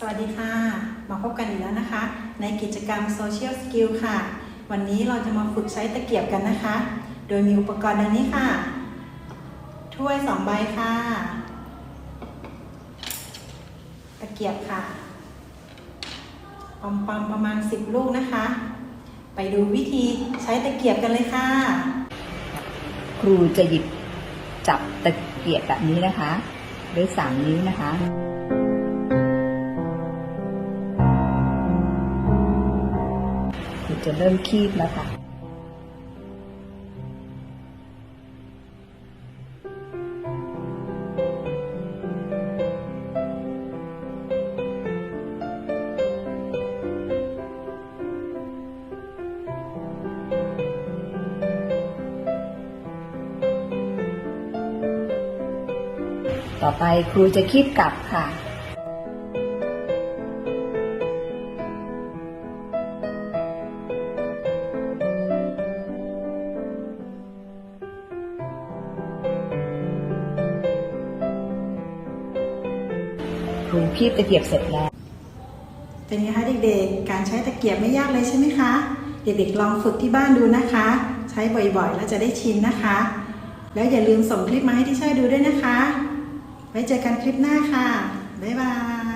สวัสดีค่ะ มาพบกันอีกแล้วนะคะ ในกิจกรรม Social Skill ค่ะ วันนี้เราจะมาฝึกใช้ตะเกียบกันนะคะ โดยมีอุปกรณ์ดังนี้ค่ะ ถ้วย 2 ใบค่ะ ตะเกียบค่ะปอมปอมประมาณ 10 ลูกนะคะ ไปดูวิธีใช้ตะเกียบกันเลยค่ะ ครูจะหยิบจับตะเกียบแบบนี้นะคะ ด้วยสามนิ้วนะคะ จะเริ่มคีบแล้วค่ะต่อไปครูจะคีบกลับค่ะ ครูคีบตะเกียบเสร็จแล้ว เป็นไงคะเด็กๆ การใช้ตะเกียบไม่ยากเลยใช่ไหมคะ เด็กๆลองฝึกที่บ้านดูนะคะ ใช้บ่อยๆ แล้วจะได้ชินนะคะ แล้วอย่าลืมส่งคลิปมาให้ที่ช่วยดูด้วยนะคะ ไว้เจอกันคลิปหน้าค่ะ บ๊ายบาย